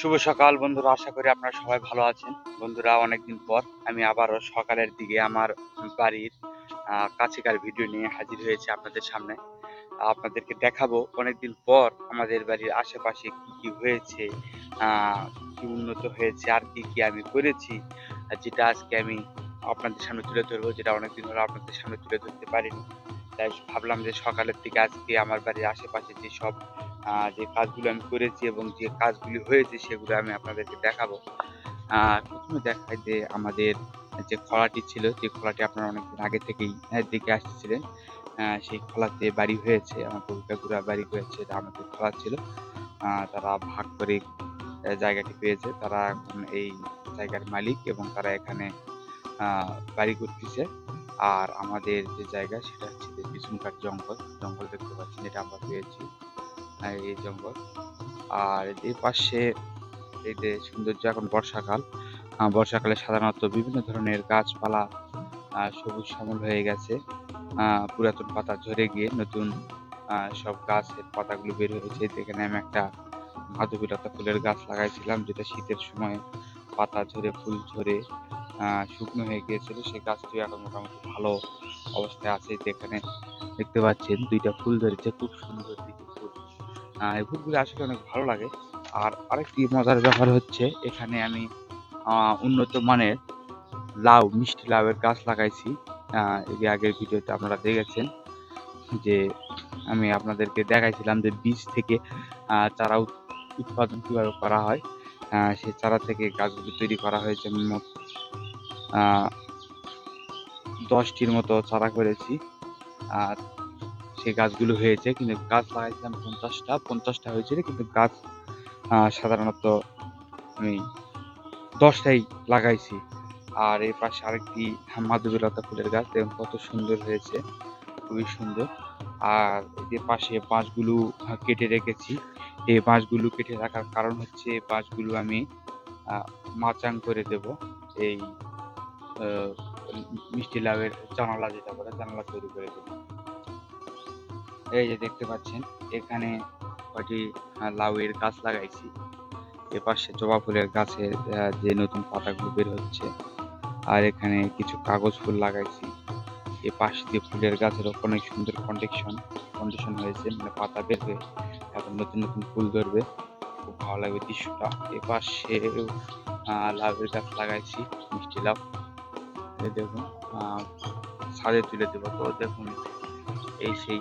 শুভ সকাল বন্ধুরা, আশা করি আপনারা সবাই ভালো আছেন। বন্ধুরা, অনেকদিন পর আমি আবারও সকালের দিকে আমার বাড়ির কাছেকার ভিডিও নিয়ে হাজির হয়েছে আপনাদের সামনে। আপনাদেরকে দেখাবো অনেকদিন পর আমাদের বাড়ির আশেপাশে কি কি হয়েছে কি উন্নত হয়েছে, আর কি কি আমি করেছি যেটা আজকে আমি আপনাদের সামনে তুলে ধরবো, যেটা অনেকদিন হলো আপনাদের সামনে তুলে ধরতে পারিনি। তাই ভাবলাম যে সকালের দিকে আজকে আমার বাড়ির আশেপাশে যে সব যে কাজগুলো আমি করেছি এবং যে কাজগুলি হয়েছে সেগুলো আমি আপনাদেরকে দেখাবো। প্রথমে দেখাই যে আমাদের যে খলাটি ছিল যে খলাটি আপনারা অনেকদিন আগে থেকেই দেখে আসতেছিলেন। আহ, সেই খলাতে বাড়ি হয়েছে আমার কবিতাগুড়া বাড়ি হয়েছে এটা আমাদের খোলা ছিল। তারা ভাগ করে জায়গাটি পেয়েছে। তারা এখন এই জায়গার মালিক এবং তারা এখানে বাড়ি করতেছে। আর আমাদের যে জায়গা সেটা হচ্ছে পিছনকার জঙ্গল। জঙ্গল দেখতে পাচ্ছেন এটা আমরা পেয়েছি। এই জঙ্গল। আর এই পাশে এই যে সৌন্দর্য এখন বর্ষাকাল। বর্ষাকালে সাধারণত বিভিন্ন ধরনের গাছপালা সবুজ শ্যামল হয়ে গেছে। পুরাতন পাতা ঝরে গিয়ে নতুন সব গাছের পাতাগুলো বের হয়েছে। যেখানে আমি একটা মাধবীলতা ফুলের গাছ লাগাইছিলাম, যেটা শীতের সময় পাতা ঝরে, ফুল ঝরে শুকনো হয়ে গিয়েছিল। সেই গাছটি এখন মোটামুটি ভালো অবস্থায় আছে। যেখানে দেখতে পাচ্ছেন দুইটা ফুল ধরেছে। খুব সুন্দর এই ফুলগুলো আসলে অনেক ভালো লাগে। আর আরেকটি মজার ব্যাপার হচ্ছে, এখানে আমি উন্নত মানের লাউ, মিষ্টি লাউয়ের গাছ লাগাইছি। যে আগের ভিডিওতে আপনারা দেখেছেন যে আমি আপনাদেরকে দেখাইছিলাম যে বীজ থেকে চারা উৎ- উৎপাদন কীভাবে করা হয়। সেই চারা থেকে গাছগুলি তৈরি করা হয়েছে মোট দশটির মতো চারা করেছি। আর সেই গাছগুলো হয়েছে, কিন্তু গাছ লাগাইছিলাম পঞ্চাশটা পঞ্চাশটা হয়েছিল, কিন্তু গাছ সাধারণত আমি দশটাই লাগাইছি। আর এর পাশে আরেকটি মাধবীলতা ফুলের গাছ, দেখুন কত সুন্দর হয়েছে, খুবই সুন্দর। আর যে পাশে বাঁশগুলো কেটে রেখেছি, এই বাঁশগুলো কেটে রাখার কারণ হচ্ছে বাঁশগুলো আমি মাচাং করে দেব। এই মিষ্টি লাভের জানালা যেটা বলে, জানালা তৈরি করে দেবো। এই যে দেখতে পাচ্ছেন, এখানে কয়টি লাউয়ের গাছ লাগাইছি। এ পাশে জবা ফুলের গাছের যে নতুন পাতাগুলো বের হচ্ছে, আর এখানে কিছু কাগজ ফুল লাগাইছি। এ পাশে দিয়ে ফুলের গাছের অনেক সুন্দর কন্ডিশন কন্ডিশন হয়েছে মানে পাতা বের হয়ে এখন নতুন নতুন ফুল ধরবে। খুব ভালো লাগবে দৃশ্যটা। এ পাশে লাউয়ের গাছ লাগাইছি, মিষ্টি লাউ। দেখুন ছাদে তুলে দেবো। তো দেখুন, এই সেই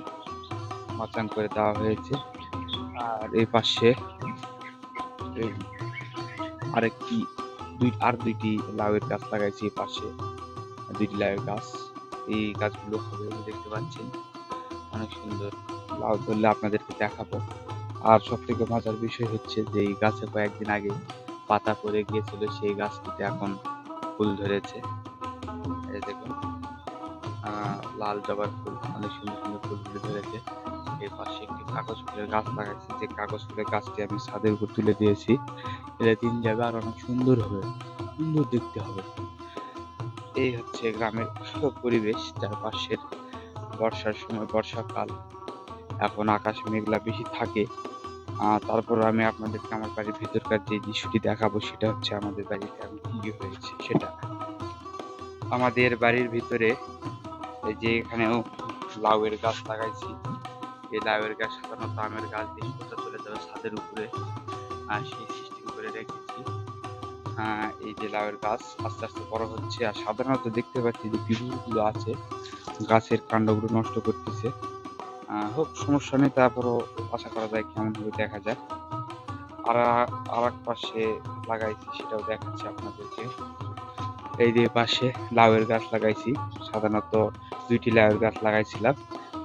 মাচাং করে দেওয়া হয়েছে। আর এই পাশে আরেকটি দুই, আর দুইটি লাউয়ের গাছ লাগাইছি এই পাশে। দুইটি লাউয়ের গাছ। এই গাছগুলো হবে দেখতে পাচ্ছেন। অনেক সুন্দর লাউ ধরলে আপনাদেরকে দেখাবো। আর সব থেকে মজার বিষয় হচ্ছে যে এই গাছে কয়েকদিন আগে পাতা পড়ে গিয়েছিল, সেই গাছটিতে এখন ফুল ধরেছে। দেখুন। লাল জবার ফুল, অনেক সুন্দর সুন্দর ফুলগুলো ধরেছে। এর পাশে একটি কাগজ ফুলের গাছ লাগাইছি। যে কাগজ ফুলের গাছটি আমি ছাদের উপর তুলে দিয়েছি। এটা দিন যাবে আর অনেক সুন্দর হবে। সুন্দর দেখতে হবে। এই হচ্ছে গ্রামের পরিবেশ চারপাশের বর্ষার সময় বর্ষাকাল। এখন আকাশ মেঘলা বেশি থাকে। তারপর আমি আপনাদেরকে আমার বাড়ির ভিতরকার যে দৃশ্যটি দেখাবো, সেটা হচ্ছে আমাদের বাড়িতে এখন কি কি হয়েছে, সেটা। আমাদের বাড়ির ভিতরে যে এখানেও লাউয়ের গাছ লাগাইছি। এই লাউয়ের গাছ সাধারণত আমের গাছ দিয়ে সোজা চলে যাবে ছাদের উপরে সেই সিস্টেম করে রেখেছি। এই যে লাউয়ের গাছ আস্তে আস্তে বড় হচ্ছে আর সাধারণত দেখতে পাচ্ছি যে পিঁপড়গুলো আছে, গাছের কাণ্ডগুলো নষ্ট করতেছে। হোক, সমস্যা নেই, তারপরও আশা করা যায় কেমন হবে দেখা যাক। আর আর এক পাশে লাগাইছি, সেটাও দেখাচ্ছি আপনাদেরকে। এই যে পাশে লাউয়ের গাছ লাগাইছি, সাধারণত দুইটি লাউয়ের গাছ লাগাইছিলাম।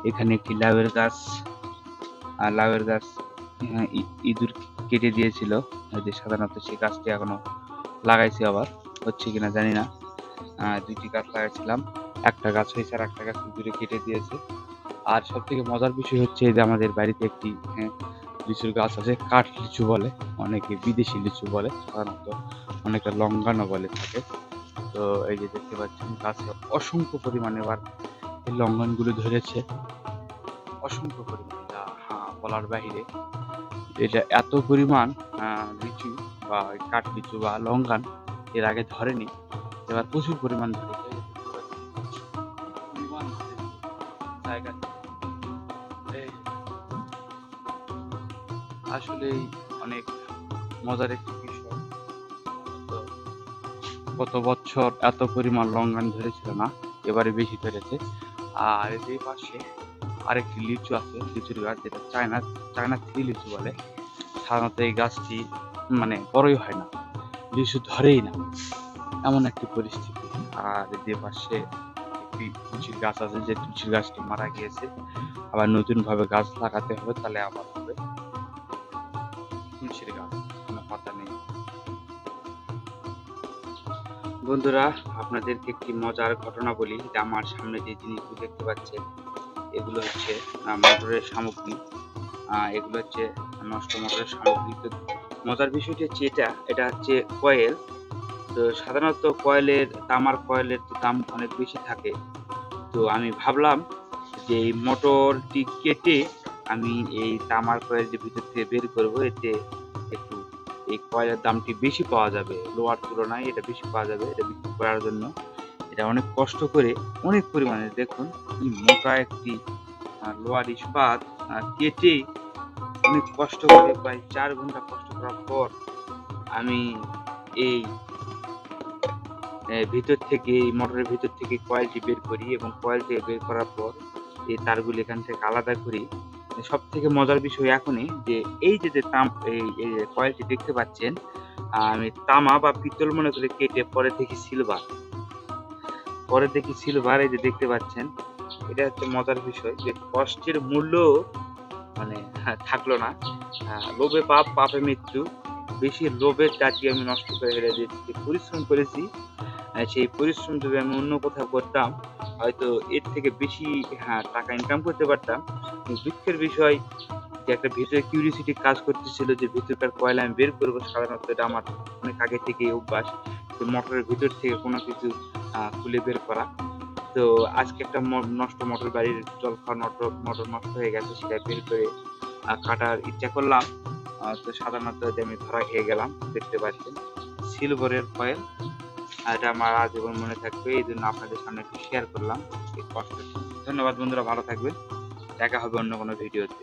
এখানে একটি লাউয়ের গাছ আর লাউয়ের গাছ ই- ইঁদুর কেটে দিয়েছিল। যে সাধারণত সেই গাছটি এখনও লাগাইছি আবার হচ্ছে কিনা জানি না। দুইটি গাছ লাগাইছিলাম। একটা গাছ হয়েছে আর একটা গাছ ইঁদুরে কেটে দিয়েছে। আর সব থেকে মজার বিষয় হচ্ছে যে আমাদের বাড়িতে একটি হ্যাঁ, লিচুর গাছ আছে কাঠ লিচু বলে অনেকে বিদেশি লিচু বলে সাধারণত অনেকে লঙ্গানো বলে থাকে। তো এই যে দেখতে পাচ্ছেন গাছে অসংখ্য পরিমাণে এই লঙ্ঘনগুলো ধরেছে। অসংখ্য পরিমাণে, যা হ্যাঁ বলার বাহিরে। এটা এত পরিমাণ লিচু বা কাঠ লিচু বা লঙ্কান এর আগে ধরেনি, এবার প্রচুর পরিমাণ ধরেছে। জায়গা আসলেই অনেক মজার একটি বিষয়। গত বছর এত পরিমাণ লঙ্ঘন ধরেছিল না, এবারে বেশি ধরেছে। আর এই পাশে আরেকটি লিচু আছে, লিচুর গাছ যেটা চায়না চায়না থ্রি লিচু বলে। সাধারণত এই গাছটি মানে বড়ই হয় না, লিচু ধরেই না, এমন একটি পরিস্থিতি। আর যে পাশে একটি তুলসীর গাছ আছে, যে তুলসীর গাছটি মারা গিয়েছে। আবার নতুন ভাবে গাছ লাগাতে হবে, তাহলে আবার হবে। তুলসীর গাছ। বন্ধুরা, আপনাদেরকে একটি মজার ঘটনা বলি। যে আমার সামনে যে জিনিসগুলো দেখতে পাচ্ছেন, এগুলো হচ্ছে মোটরের সামগ্রী। এগুলো হচ্ছে নষ্ট মোটরের সামগ্রী। তো মজার বিষয়টি হচ্ছে এটা। এটা হচ্ছে কয়েল। তো সাধারণত কয়েলের, তামার কয়েলের তো দাম অনেক বেশি থাকে। তো আমি ভাবলাম যে এই মোটরটি কেটে আমি এই তামার কয়েল যে ভিতর থেকে বের করব, এতে এই কয়েলের দামটি বেশি পাওয়া যাবে? লোহার তুলনায় এটা বেশি পাওয়া যাবে, এটা বিক্রি করার জন্য। এটা অনেক কষ্ট করে, অনেক পরিমাণে দেখুন কি মোটা একটি লোহার ইস্পাত কেটে অনেক কষ্ট করে, প্রায় চার ঘণ্টা কষ্ট করার পর আমি এই ভিতর থেকে, এই মোটরের ভিতর থেকে কয়েলটি বের করি এবং কয়েল থেকে বের করার পর এই তারগুলি এখান থেকে আলাদা করি। সব থেকে মজার বিষয় এখনই যে এই যে যে তাম, এই কয়েলটি দেখতে পাচ্ছেন আমি তামা বা পিতল মনে করে কেটে পরে দেখি সিলভার পরে দেখি সিলভার এই যে দেখতে পাচ্ছেন, এটা হচ্ছে মজার বিষয় যে কষ্টের মূল্য মানে থাকল না। লোভে পাপ, পাপে মৃত্যু, বেশি লোভের জাতি আমি নষ্ট করে ফেলে যে পরিশ্রম করেছি সেই পরিশ্রম যদি আমি অন্য কোথাও করতাম, হয়তো এর থেকে বেশি হ্যাঁ টাকা ইনকাম করতে পারতাম। দুঃখের বিষয়, যে একটা ভিতরে কিউরিসিটি কাজ করতেছিল যে ভিতরকার কয়লা আমি বের করব, সাধারণত এটা আমার অনেক আগে থেকে অভ্যাস মোটরের ভিতর থেকে কোনো কিছু খুলে বের করা। তো আজকে একটা নষ্ট মোটর বাড়ির জল খাওয়া মোটর মোটর নষ্ট হয়ে গেছে সেটা বের করে কাটার ইচ্ছা করলাম। তো সাধারণত আমি ধরা খেয়ে গেলাম, দেখতে পাচ্ছেন। সিলভারের কয়েল এটা আমার আজীবন মনে থাকবে, এই জন্য আপনাদের সামনে একটু শেয়ার করলাম। ধন্যবাদ বন্ধুরা, ভালো থাকবেন। দেখা হবে অন্য কোনো ভিডিওতে